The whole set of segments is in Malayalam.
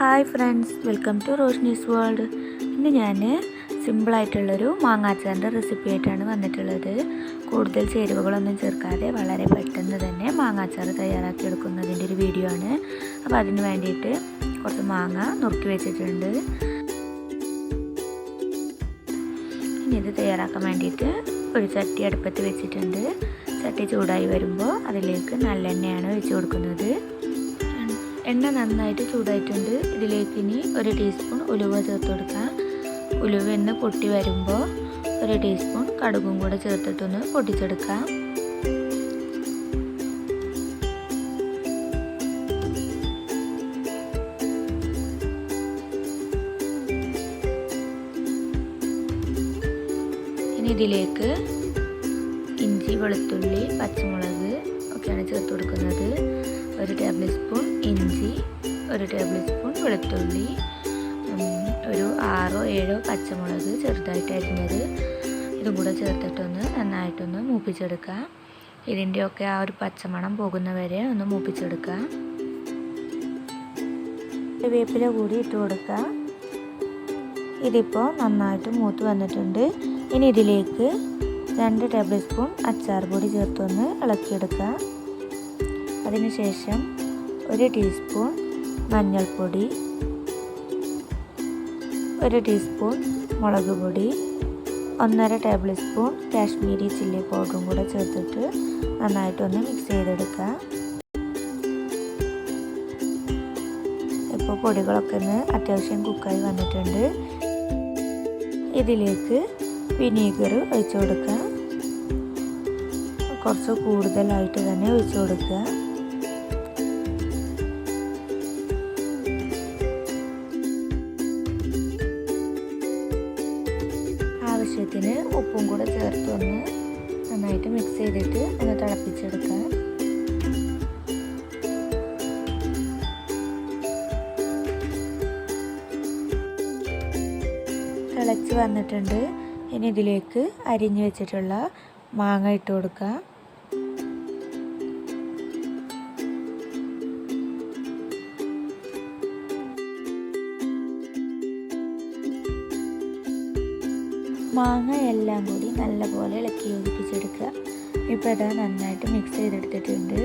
Hi friends welcome to Roshni's world. ഇന്ന് ഞാൻ സിമ്പിളായിട്ടുള്ളൊരു മാങ്ങാച്ചാറിന്റെ റെസിപ്പി ആയിട്ടാണ് വന്നിട്ടുള്ളത്. കൂടുതൽ ചേരുവകളൊന്നും ചേർക്കാതെ വളരെ പെട്ടെന്ന് തന്നെ മാങ്ങാച്ചാർ തയ്യാറാക്കി എടുക്കുന്നതിന്റെ ഒരു വീഡിയോ ആണ്. അപ്പോൾ അതിന് വേണ്ടിയിട്ട് കുറച്ച് മാങ്ങ നുറുക്കി വെച്ചിട്ടുണ്ട്. ഇനി ഇത് തയ്യാറാക്കാൻ വേണ്ടിയിട്ട് ഒരു ചട്ടി അടുപ്പത്ത് വെച്ചിട്ടുണ്ട്. ചട്ടി ചൂടായി വരുമ്പോൾ അതിലേക്ക് നല്ലെണ്ണയാണ് ഒഴിച്ച് കൊടുക്കുന്നത്. എണ്ണ നന്നായിട്ട് ചൂടായിട്ടുണ്ട്. ഇതിലേക്ക് ഇനി ഒരു ടീസ്പൂൺ ഉലുവ ചേർത്ത് കൊടുക്കാം. ഉലുവ എന്ന് പൊട്ടി വരുമ്പോൾ ഒരു ടീസ്പൂൺ കടുകും കൂടെ ചേർത്തിട്ടൊന്ന് പൊട്ടിച്ചെടുക്കാം. ഇനി ഇതിലേക്ക് ഇഞ്ചി വെളുത്തുള്ളി പച്ചമുളക് ഒക്കെയാണ് ചേർത്ത് കൊടുക്കുന്നത്. ഒരു ടേബിൾ സ്പൂൺ ഇഞ്ചി ഒരു ടേബിൾ സ്പൂൺ വെളുത്തുള്ളി ഒരു ആറോ ഏഴോ പച്ചമുളക് ചെറുതായിട്ട് അരിഞ്ഞത്. ഇതും കൂടെ ചേർത്തിട്ടൊന്ന് നന്നായിട്ടൊന്ന് മൂപ്പിച്ചെടുക്കുക. ഇതിന്റെയൊക്കെ ആ ഒരു പച്ചമണം പോകുന്നവരെ ഒന്ന് മൂപ്പിച്ചെടുക്കുക. വേപ്പില കൂടി ഇട്ട് കൊടുക്കുക. ഇതിപ്പോൾ നന്നായിട്ട് മൂത്ത് വന്നിട്ടുണ്ട്. ഇനി ഇതിലേക്ക് രണ്ട് ടേബിൾ സ്പൂൺ അച്ചാർ പൊടി ചേർത്തൊന്ന് ഇളക്കിയെടുക്കുക. അതിനുശേഷം ഒരു ടീസ്പൂൺ മഞ്ഞൾപ്പൊടി ഒരു ടീസ്പൂൺ മുളക് പൊടി ഒന്നര ടേബിൾ സ്പൂൺ കാശ്മീരി ചില്ലി പൗഡറും കൂടെ ചേർത്തിട്ട് നന്നായിട്ടൊന്ന് മിക്സ് ചെയ്തെടുക്കുക. ഇപ്പോൾ പൊടികളൊക്കെ ഒന്ന് അത്യാവശ്യം കുക്കായി വന്നിട്ടുണ്ട്. ഇതിലേക്ക് വിനീഗർ ഒഴിച്ചു കൊടുക്കുക. കുറച്ച് കൂടുതലായിട്ട് തന്നെ ഒഴിച്ചു കൊടുക്കുക. ആവശ്യത്തിന് ഉപ്പും കൂടെ ചേർത്ത് ഒന്ന് നന്നായിട്ട് മിക്സ് ചെയ്തിട്ട് ഒന്ന് തിളപ്പിച്ചെടുക്കാം തിളച്ച് വന്നിട്ടുണ്ട്. ഇനി ഇതിലേക്ക് അരിഞ്ഞു വെച്ചിട്ടുള്ള മാങ്ങ ഇട്ട് കൊടുക്കുക. മാങ്ങ എല്ലാം കൂടി നല്ലപോലെ ഇളക്കി യോജിപ്പിച്ചെടുക്കുക. ഇപ്പോൾ അത് നന്നായിട്ട് മിക്സ് ചെയ്തെടുത്തിട്ടുണ്ട്.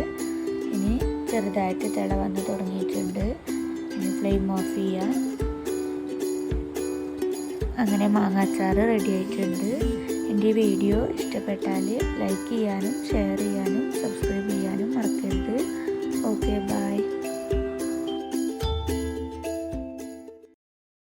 ഇനി ചെറുതായിട്ട് തിള വന്ന് തുടങ്ങിയിട്ടുണ്ട്. ഇനി ഫ്ലെയിം ഓഫ് ചെയ്യുക അങ്ങനെ മാങ്ങാച്ചാർ റെഡി ആയിട്ടുണ്ട്. എന്റെ വീഡിയോ ഇഷ്ടപ്പെട്ടാൽ ലൈക്ക് ചെയ്യാനും ഷെയർ ചെയ്യാനും സബ്സ്ക്രൈബ് ചെയ്യാനും മറക്കരുത്.